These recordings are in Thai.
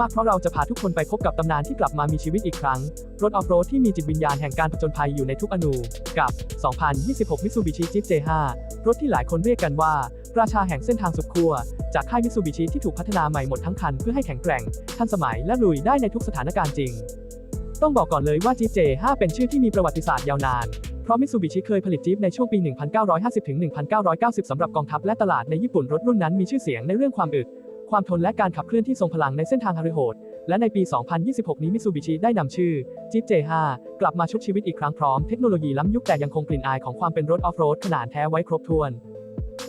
มากๆ เพราะเราจะพาทุกคนไปพบกับตำนานที่กลับมามีชีวิตอีกครั้ง รถออฟโรดที่มีจิตวิญญาณแห่งการผจญภัยอยู่ในทุกอนูกับ 2026 Mitsubishi Jeep J5 รถที่หลายคนเรียกกันว่า ราชาแห่งเส้นทางสุดขั้วจากค่าย Mitsubishi ที่ถูกพัฒนาใหม่หมดทั้งคันเพื่อให้แข็งแกร่ง ทันสมัยและลุยได้ในทุกสถานการณ์จริง ต้องบอกก่อนเลยว่า Jeep J5 เป็นชื่อที่มีประวัติศาสตร์ยาวนาน เพราะมิตซูบิชิเคยผลิตจี๊ปในช่วงปี 1,950-1,990 สำหรับกองทัพและตลาดในญี่ปุ่นรถรุ่นนั้นมีชื่อเสียงในเรื่องความอึด ความทนและการขับเคลื่อนที่ทรงพลังในเส้นทางฮาริโหด และในปี 2026 นี้มิตซูบิชิได้นำชื่อ j ิ๊ p J5 กลับมาชุบชีวิตอีกครั้งพร้อมเทคโนโลยีล้ำยุคแต่ยังคงกลิ่นอายของความเป็นรถออฟโรดขนาดแท้ไว้ครบถ้วน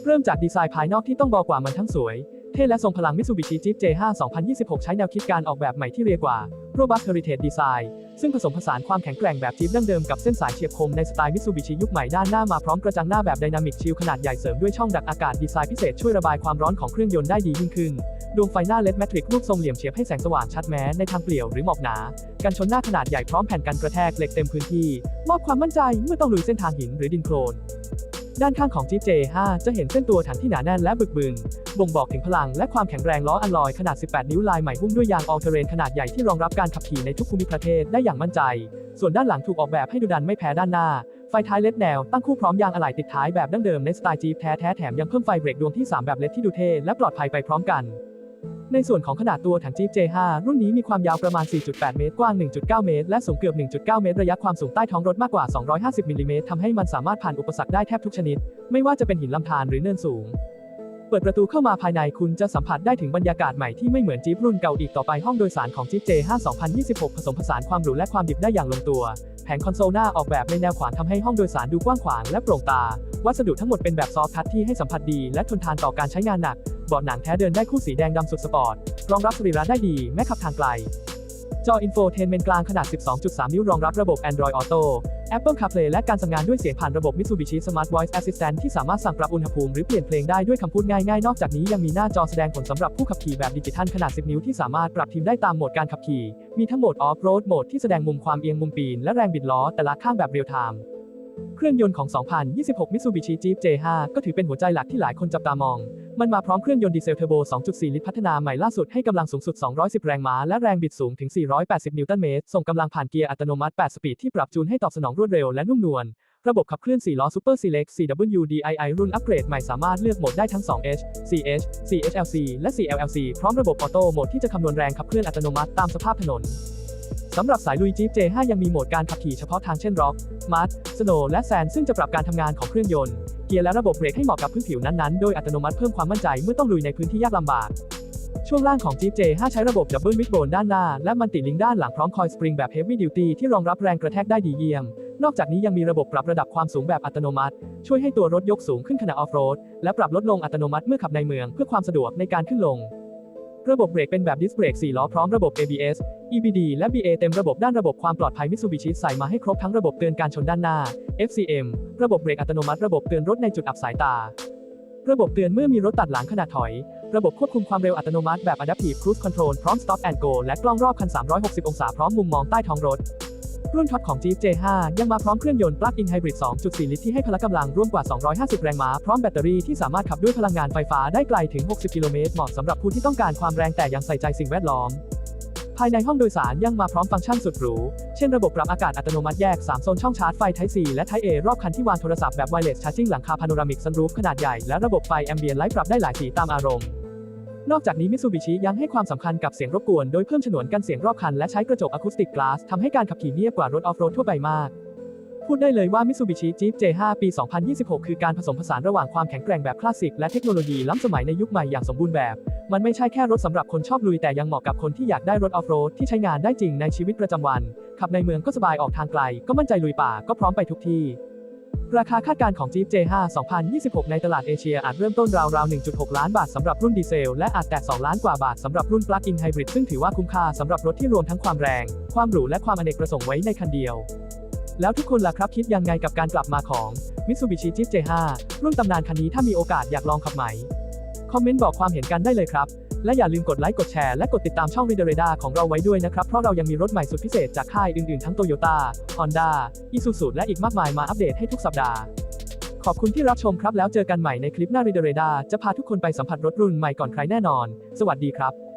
เริ่มจากดีไซน์ภายนอกที่ต้องบอกว่ามันทั้งสวย เท่และทรงพลัง Mitsubishi Jeep J5 2026 ใช้แนวคิดการออกแบบใหม่ที่เรียกว่า Robust Heritage Design ซึ่งผสมผสานความแข็งแกร่งแบบจี๊ปดั้งเดิมกับเส้นสายเฉียบคมในสไตล์ Mitsubishi ยุคใหม่ด้านหน้ามาพร้อมกระจังหน้าแบบ Dynamic Shield ขนาดใหญ่เสริมด้วยช่องดักอากาศดีไซน์พิเศษช่วยระบายความร้อนของเครื่องยนต์ได้ดียิ่งขึ้น ดวงไฟหน้า LED Matrix รูปทรงเหลี่ยมเฉียบให้แสงสว่างชัดแม้ในทางเปลี่ยวหรือหมอกหนา กันชนหน้าขนาดใหญ่พร้อมแผ่นกันกระแทกเหล็กเต็มพื้นที่ มอบความมั่นใจเมื่อต้องลุยเส้นทางหินหรือดินโคลน ด้านข้างของ Jeep J5 จะเห็นเส้นตัวถังที่หนาแน่นและบึกบึน บ่งบอกถึงพลังและความแข็งแรงล้ออัลลอยขนาด 18 นิ้วลายใหม่หุ้มด้วยยางออลเทเรนขนาดใหญ่ที่รองรับการขับขี่ในทุกภูมิประเทศได้อย่างมั่นใจ ส่วนด้านหลังถูกออกแบบให้ดูดันไม่แพ้ด้านหน้า ไฟท้ายเล็ดแนวตั้งคู่พร้อมยางอะไหล่ติดท้ายแบบดั้งเดิมในสไตล์จีปแท้ๆแถมยังเพิ่มไฟเบรกดวงที่ 3 แบบเล็ดที่ดูเท่และปลอดภัยไปพร้อมกัน ในส่วนของขนาดตัวถัง Jeep J5 รุ่นนี้มีความยาวประมาณ 4.8 เมตร กว้าง 1.9 เมตร และสูงเกือบ 1.9 เมตร ระยะความสูงใต้ท้องรถมากกว่า 250 มิลลิเมตรทำให้มันสามารถผ่านอุปสรรคได้แทบทุกชนิด ไม่ว่าจะเป็นหินลำธารหรือเนินสูง เปิดประตูเข้ามาภายในคุณจะสัมผัสได้ถึงบรรยากาศใหม่ที่ไม่เหมือนจี๊ปรุ่นเก่าอีกต่อไปห้องโดยสารของ Jeep J5 2026 ผสมผสานความหรูและความดิบได้อย่างลงตัว แผงคอนโซลหน้าออกแบบในแนวขวางทำให้ห้องโดยสารดูกว้างขวางและโปร่งตา วัสดุทั้งหมดเป็นแบบซอฟต์ทัชที่ให้สัมผัสดีและทนทานต่อการใช้งานหนักเบาะหนังแท้เดินได้คู่สีแดงดำสุดสปอร์ต รองรับสรีระได้ดีแม้ขับทางไกล จออินโฟเทนเมนต์กลางขนาด 12.3 นิ้วรองรับระบบ Android Auto Apple CarPlay และการสั่งงานด้วยเสียงผ่านระบบ Mitsubishi Smart Voice Assistant ที่สามารถสั่งปรับอุณหภูมิหรือเปลี่ยนเพลงได้ด้วยคำพูดง่ายๆ นอกจากนี้ยังมีหน้าจอแสดงผลสำหรับผู้ขับขี่แบบดิจิทัลขนาด 10 นิ้วที่สามารถปรับทีมได้ตามโหมดการขับขี่ มีทั้งโหมด Off-road โหมดที่แสดงมุมความเอียงมุมปีนและแรงบิดล้อแต่ละข้างแบบเรียลไทม์ เครื่องยนต์ของ 2026 Mitsubishi Jeep J5 ก็ถือเป็นหัวใจหลักที่หลายคนจับตามอง มันมาพร้อมเครื่องยนต์ดีเซลเทอร์โบ 2.4 ลิตรพัฒนาใหม่ล่าสุดให้กำลังสูงสุด 210 แรงม้า และแรงบิดสูงถึง 480 นิวตันเมตร ส่งกำลังผ่านเกียร์อัตโนมัติ 8 สปีดที่ปรับจูนให้ตอบสนองรวดเร็วและนุ่มนวล ระบบขับเคลื่อน 4 ล้อ Super Select CWDII รุ่นอัปเกรดใหม่สามารถเลือกโหมดได้ทั้ง 2H 4H 4HLC และ 4LLC พร้อมระบบออโต้โหมดที่จะคำนวณแรงขับเคลื่อนอัตโนมัติตามสภาพถนนสำหรับสายลุย Jeep J5 ยังมีโหมดการขับขี่เฉพาะทางเช่น Rock, Mud, Snow และ Sand ซึ่งจะปรับการทำงานของเครื่องยนต์ เกียร์และระบบเบรกให้เหมาะกับพื้นผิวนั้นๆ โดยอัตโนมัติเพิ่มความมั่นใจเมื่อต้องลุยในพื้นที่ยากลำบาก ช่วงล่างของ Jeep J5 ใช้ระบบ Double Wishbone ด้านหน้า และมันติลิงด้านหลังพร้อมคอยสปริงแบบ Heavy Duty ที่รองรับแรงกระแทกได้ดีเยี่ยม นอกจากนี้ยังมีระบบปรับระดับความสูงแบบอัตโนมัติ ช่วยให้ตัวรถยกสูงขึ้นขณะออฟโรดและปรับลดลงอัตโนมัติเมื่อขับในเมืองเพื่อความสะดวกในการขึ้นลงระบบเบรกเป็นแบบดิสเบรก4ล้อพร้อมระบบ ABS EBD และ BA เต็มระบบด้านระบบความปลอดภัย Mitsubishi ใส่มาให้ครบทั้งระบบเตือนการชนด้านหน้า FCM ระบบเบรกอัตโนมัติระบบเตือนรถในจุดอับสายตา ระบบเตือนเมื่อมีรถตัดหลังขณะถอย ระบบควบคุมความเร็วอัตโนมัติแบบ Adaptive Cruise Control พร้อม Stop and Go และกล้องรอบคัน 360 องศาพร้อมมุมมองใต้ท้องรถรุ่นท็อปของ Jeep J5 ยังมาพร้อมเครื่องยนต์ Plug-in Hybrid 2.4 ลิตรที่ให้พละกำลังร่วมกว่า 250 แรงม้า พร้อมแบตเตอรี่ที่สามารถขับด้วยพลังงานไฟฟ้าได้ไกลถึง 60 กิโลเมตร เหมาะสำหรับผู้ที่ต้องการความแรงแต่ยังใส่ใจสิ่งแวดล้อม ภายในห้องโดยสารยังมาพร้อมฟังก์ชันสุดหรู เช่นระบบปรับอากาศอัตโนมัติแยก 3 โซนช่องชาร์จไฟ Type C และ Type A รอบคันที่วางโทรศัพท์แบบ Wireless Charging หลังคาพาโนรามิกซันรูฟขนาดใหญ่ และระบบไฟแอมเบียนไลท์ปรับได้หลายสีตามอารมณ์ นอกจากนี้มิตซูบิชิยังให้ความสำคัญกับเสียงรบกวน โดยเพิ่มฉนวนกันเสียงรอบคันและใช้กระจกอะคูสติกกลาสทำให้การขับขี่เงียบกว่ารถออฟโรดทั่วไปมาก พูดได้เลยว่า Mitsubishi Jeep J5 ปี 2026 คือการผสมผสานระหว่างความแข็งแกร่งแบบคลาสสิกและเทคโนโลยีล้ำสมัยในยุคใหม่อย่างสมบูรณ์แบบ มันไม่ใช่แค่รถสำหรับคนชอบลุยแต่ยังเหมาะกับคนที่อยากได้รถออฟโรดที่ใช้งานได้จริงในชีวิตประจำวัน ขับในเมืองก็สบายออกทางไกล ก็มั่นใจลุยป่าก็พร้อมไปทุกที่ ราคาคาดการณ์ของ Jeep J5 2026 ในตลาดเอเชียอาจเริ่มต้นราวๆ 1.6 ล้านบาทสำหรับรุ่นดีเซล และอาจแตะ 2 ล้านกว่าบาทสำหรับรุ่น Plug-in Hybrid ซึ่งถือว่าคุ้มค่าสำหรับรถที่รวมทั้งความแรง ความหรูและความอเนกประสงค์ไว้ในคันเดียว แล้วทุกคนล่ะครับคิดยังไงกับการกลับมาของ Mitsubishi Jeep J5 รุ่นตำนานคันนี้ถ้ามีโอกาสอยากลองขับไหม คอมเมนต์บอกความเห็นกันได้เลยครับ และอย่าลืมกดไลค์กดแชร์และกดติดตามช่อง r e a d e r a d a ของเราไว้ด้วยนะครับ เพราะเรายังมีรถใหม่สุดพิเศษจากค่ายอื่นๆ ทั้ง Toyota Honda Isuzu และอีกมากมายมาอัปเดตให้ทุกสัปดาห์ ขอบคุณที่รับชมครับแล้วเจอกันใหม่ในคลิปหน้า r e a d e r a d a จะพาทุกคนไปสัมผัสรถรุ่นใหม่ก่อนใครแน่นอน สวัสดีครับ